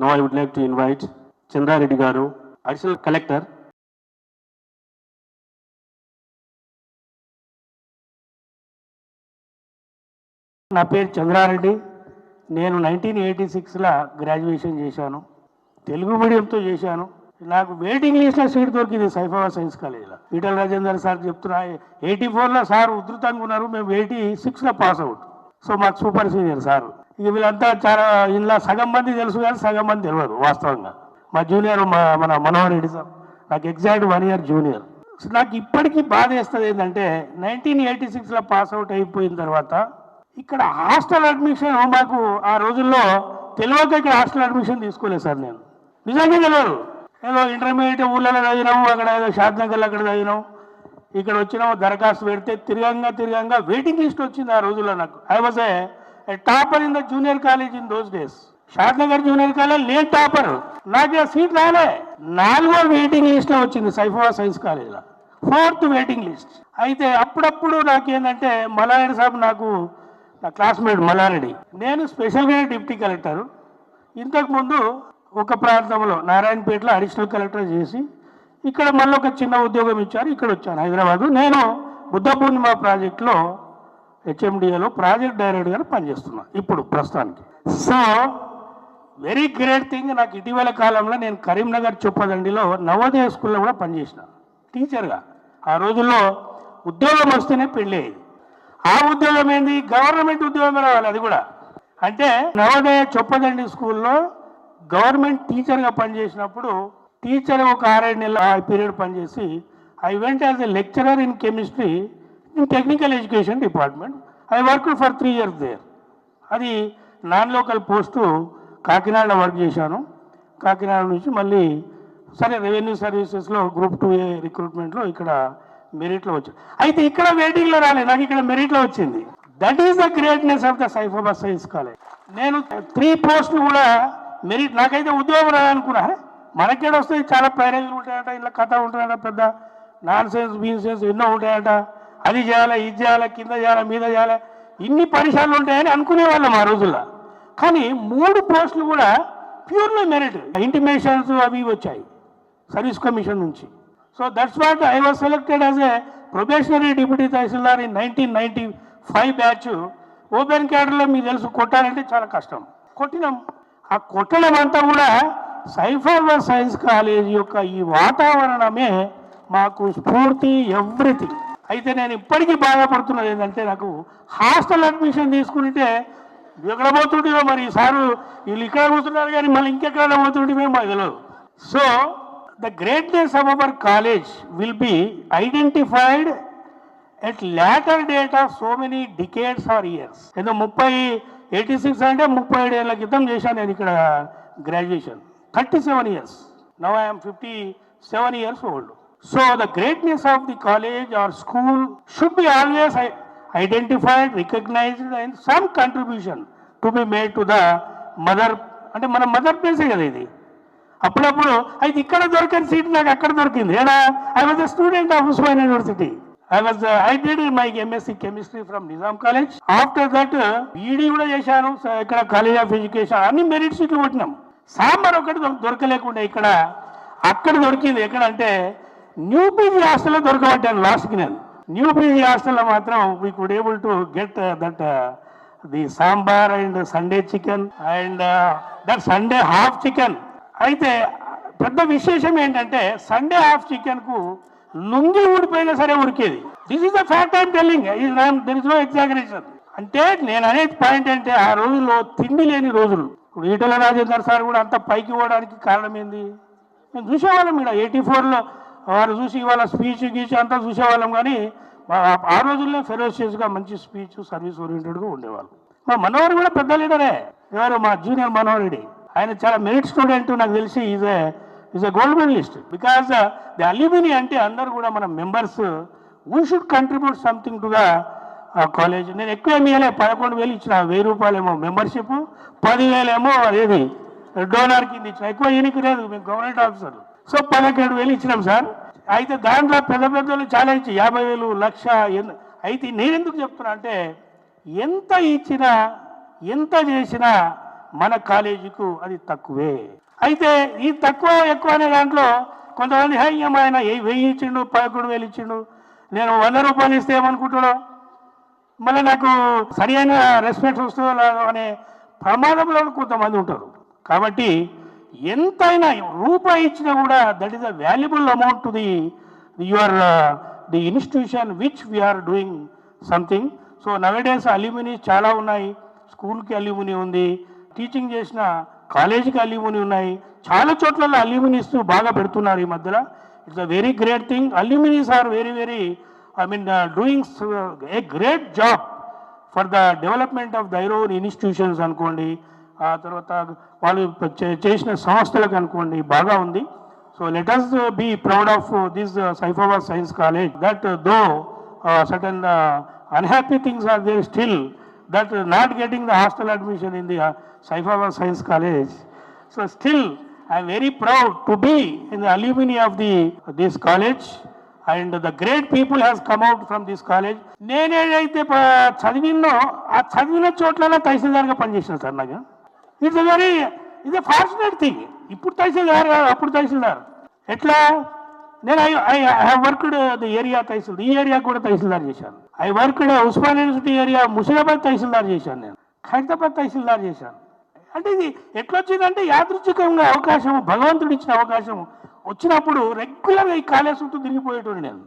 Now I would like to invite Chandra Reddy Garu, Additional Collector, నా పేరు చంద్రారెడ్డి నేను nineteen eighty సిక్స్లో graduation చేశాను. తెలుగు మీడియంతో చేశాను. నాకు వెయిటింగ్ లిస్ట్లో సీట్ దొరికింది సైఫాబాద్ సైన్స్ కాలేజీలో. ఈటల రాజేందర్ సార్ చెప్తున్నా ఎయిటీ ఫోర్లో సార్ ఉధృతంగా ఉన్నారు. మేము ఎయిటీ సిక్స్లో పాస్ అవుట్ సో మాకు సూపర్ సీనియర్ సార్. ఇక వీళ్ళంతా చాలా ఇందులో సగం మంది తెలుసు కానీ సగం మంది తెలియదు వాస్తవంగా. మా జూనియర్ మా మన మనోహర్ రెడ్డి సార్ నాకు ఎగ్జాక్ట్ వన్ ఇయర్ జూనియర్ నాకు ఇప్పటికీ బాధ వేస్తుంది ఏంటంటే నైన్టీన్ ఎయిటీ సిక్స్లో పాస్ అవుట్ అయిపోయిన తర్వాత ఇక్కడ హాస్టల్ అడ్మిషన్ మాకు ఆ రోజుల్లో తెలియక ఇక్కడ హాస్టల్ అడ్మిషన్ తీసుకోలేదు సార్ నేను. నిజంగా తెలియదు. ఏదో ఇంటర్మీడియట్ ఊళ్ళలో చదివినాము అక్కడ ఏదో షాద్నగర్లో అక్కడ చదివినాము ఇక్కడ వచ్చినాము దరఖాస్తు పెడితే తిరగంగా తిరగంగా వెయిటింగ్ లిస్ట్ వచ్చింది ఆ రోజుల్లో నాకు. I was a topper in the junior college in those days Shadnagar junior college నేను టాపర్ నాకు సీట్ రాలే నాలుగో వెయిటింగ్ లిస్ట్లో వచ్చింది సైఫా సైన్స్ కాలేజ్లో ఫోర్త్ వెయిటింగ్ లిస్ట్ అయితే అప్పుడప్పుడు నాకేంటంటే మలారెడ్డి సాబ్ నాకు నా క్లాస్మేట్ మలారెడ్డి నేను స్పెషల్గా డిప్యూటీ కలెక్టర్. ఇంతకుముందు ఒక ప్రాంతంలో నారాయణపేటలో అడిషనల్ కలెక్టర్ చేసి ఇక్కడ మళ్ళీ ఒక చిన్న ఉద్యోగం ఇచ్చారు. ఇక్కడ వచ్చాను హైదరాబాదు. నేను బుద్ధ పూర్ణిమ ప్రాజెక్టులో హెచ్ఎండిఏలో ప్రాజెక్ట్ డైరెక్టర్గా పనిచేస్తున్నాను ఇప్పుడు ప్రస్తుతానికి. సో వెరీ గ్రేట్ థింగ్ నాకు ఇటీవల కాలంలో నేను కరీంనగర్ చొప్పదండిలో నవోదయ స్కూల్లో కూడా పనిచేసిన టీచర్గా ఆ రోజుల్లో ఉద్యోగం వస్తేనే పెళ్ళి ఆ ఉద్యోగం ఏంది? గవర్నమెంట్ ఉద్యోగం రావాలి అది కూడా. అంటే నవోదయ చొప్పదండి స్కూల్లో గవర్నమెంట్ టీచర్గా పనిచేసినప్పుడు టీచర్ ఒక ఆరేడు నెలల పీరియడ్ పనిచేసి I went as a lecturer in chemistry in technical education department I work for three years there అది నాన్ లోకల్ పోస్టు కాకినాడలో వర్క్ చేశాను. కాకినాడ నుంచి మళ్ళీ సరే రెవెన్యూ సర్వీసెస్లో గ్రూప్ టూ ఏ రిక్రూట్మెంట్లో ఇక్కడ మెరిట్లో వచ్చింది అయితే ఇక్కడ వెయిటింగ్లో రాలేదు నాకు ఇక్కడ మెరిట్లో వచ్చింది. That is the greatness of the Saifabad science college నేను త్రీ పోస్టులు కూడా మెరిట్ నాకైతే ఉద్యోగం రాదనుకున్నా. మనకేడ వస్తాయి చాలా ప్రైరేజీలు ఉంటాయట ఇలా కథ ఉంటాయట పెద్ద నాన్ సెన్స్ బీన్ సెన్స్ ఎన్నో ఉంటాయట. అది చేయాలి ఇది చేయాలి కింద చేయాలి మీద చేయాలి ఇన్ని పరిశ్రమలు ఉంటాయని అనుకునేవాళ్ళం ఆ రోజుల్లో. కానీ మూడు పోస్టులు కూడా ప్యూర్లీ మెరిట్ ఇంటిమేషన్స్ అవి వచ్చాయి సర్వీస్ కమిషన్ నుంచి. So that's what I was selected as a probationary deputy tahsildar in nineteen ninety five batch open క్యాడర్లో మీకు తెలుసు కొట్టాలంటే చాలా కష్టం. కొట్టినాం. ఆ కొట్టడం అంతా కూడా సైఫాబాద్ సైన్స్ కాలేజ్ యొక్క ఈ వాతావరణమే మాకు స్ఫూర్తి ఎవ్రీథింగ్ అయితే నేను ఇప్పటికీ బాధపడుతున్నది ఏంటంటే నాకు హాస్టల్ అడ్మిషన్ తీసుకుంటే ఎక్కడ మరి సారు వీళ్ళు ఇక్కడ పోతున్నారు కానీ మళ్ళీ ఇంకెక్కడ పోతుంటే మాకు తెలియదు so the greatness of our college will be identified at later date of so many decades or years ఏదో ముప్పై ఎయిటీ సిక్స్ అంటే ముప్పై ఏడు ఏళ్ళ క్రితం చేశాను నేను ఇక్కడ graduation thirty seven years now I'm fifty seven years old so the greatness of the college or school should be always identified recognised and some contribution to be made to the mother అంటే మన mother ప్లేసే కదా ఇది? అప్పుడప్పుడు అయితే ఇక్కడ దొరికిన seat నాకు అక్కడ దొరికింది. ఏడా? I was a student of Osman university I was I did my MSc chemistry from Nizam college after that ED కూడా చేశాను ఇక్కడ కాలేజ్ ఆఫ్ ఎడ్యుకేషన్ అన్ని మెరిట్ సీట్లు కొట్టినాం. సాంబార్ ఒకటి దొరకలేకుండా ఇక్కడ. అక్కడ దొరికింది ఎక్కడ అంటే న్యూపీజీ హాస్టల్లో దొరకబట్టాను లాస్ట్కి నేను. న్యూ పీజీ హాస్టల్లో మాత్రం we could able to get that the sambar and Sunday chicken and that Sunday half chicken అయితే పెద్ద విశేషం ఏంటంటే సండే హాఫ్ చికెన్కు లుంగి ఊడిపోయినా సరే ఉరికేది this is the fact I'm telling there is no exaggeration అంటే నేను అనేది పాయింట్ అంటే ఆ రోజుల్లో తిండి లేని రోజులు. ఇప్పుడు ఈటల రాజేందర్ సార్ కూడా అంత పైకి పోవడానికి కారణం ఏంది? మేము చూసేవాళ్ళం ఇక్కడ ఎయిటీ ఫోర్లో వారు చూసి ఇవాళ స్పీచ్ గీచ్ అంతా చూసేవాళ్ళం కానీ ఆ- రోజుల్లో ఫెరోషియస్గా మంచి స్పీచ్ సర్వీస్ ఓరియంటెడ్గా ఉండేవాళ్ళు. మా మనోహర్ కూడా పెద్ద లీడరే. ఎవరు? మా జూనియర్ మనోహర్ ఆయన చాలా మెరిట్ స్టూడెంట్ నాకు తెలిసి is a is a gold medallist. Because the alumni అంటే అందరు కూడా మన members we should contribute something to the college నేను ఎక్కువ ఏమి ఇవ్వలే పదకొండు వేలు ఇచ్చిన వెయ్యి రూపాయలేమో మెంబర్షిప్ పదివేలేమో అదేది డోనర్ కింద ఇచ్చిన. ఎక్కువ ఈయనకి లేదు. మేము గవర్నమెంట్ ఆఫీసర్. సో పదకొండు వేలు ఇచ్చినాం సార్. అయితే దాంట్లో పెద్ద పెద్ద వాళ్ళు చాలా ఇచ్చి యాభై వేలు లక్ష అయితే నేను ఎందుకు చెప్తున్నా అంటే ఎంత ఇచ్చినా ఎంత చేసినా మన కాలేజీకు అది తక్కువే. అయితే ఈ తక్కువ ఎక్కువ అనే దాంట్లో కొంతమంది హై ఆయన వెయ్యి ఇచ్చిండు పదకొండు వేలు ఇచ్చిండు నేను వంద రూపాయలు ఇస్తే ఏమనుకుంటాడో మళ్ళీ నాకు సరి అయిన రెస్పెక్ట్ వస్తుందో లేదో అనే ప్రమాదంలో కొంతమంది ఉంటారు. కాబట్టి ఎంతైనా రూపాయి ఇచ్చినా కూడా that is a valuable amount to the your the institution which we're doing something so nowadays alumni చాలా ఉన్నాయి. స్కూల్కి అల్యూమిని ఉంది. టీచింగ్ చేసిన కాలేజీకి అల్యూమిని ఉన్నాయి. చాలా చోట్ల అల్యూమినిస్ బాగా పెడుతున్నారు ఈ మధ్యలో. It's a very great thing alumnis are very very I mean doing a great job for the development of their own institutions అనుకోండి. ఆ తర్వాత వాళ్ళు చే- చేసిన సంస్థలకు అనుకోండి బాగా ఉంది. So let us be proud of this Saifabad science college that though certain unhappy things are there still that not getting the hostel admission in the Saifabad science college so still I'm very proud to be in the alumni of the this college and the great people has come out from this college నేనేదైతే ప- చదివినో ఆ చదివిన చోట్ల తహసీల్దార్గా పనిచేసిన sir నాకు. It's very ఇది fortunate thing ఇప్పుడు తహసీల్దార్ కాదు, అప్పుడు తహసీల్దార్. ఎట్లా? నేను I I have worked the area tahsildar ఈ ఏరియా కూడా తహసీల్దార్ చేశాను. I worked Osman university area Mushirabad tahsildar చేశాను నేను. ఖైరతాబాద్ తహసీల్దార్ చేశాను. అంటే ఇది ఎట్లొచ్చిందంటే యాదృచ్ఛికంగా అవకాశం భగవంతుడు ఇచ్చిన అవకాశం వచ్చినప్పుడు రెగ్యులర్గా ఈ కాళేశ్వరంతో తిరిగిపోయేటోడు నేను.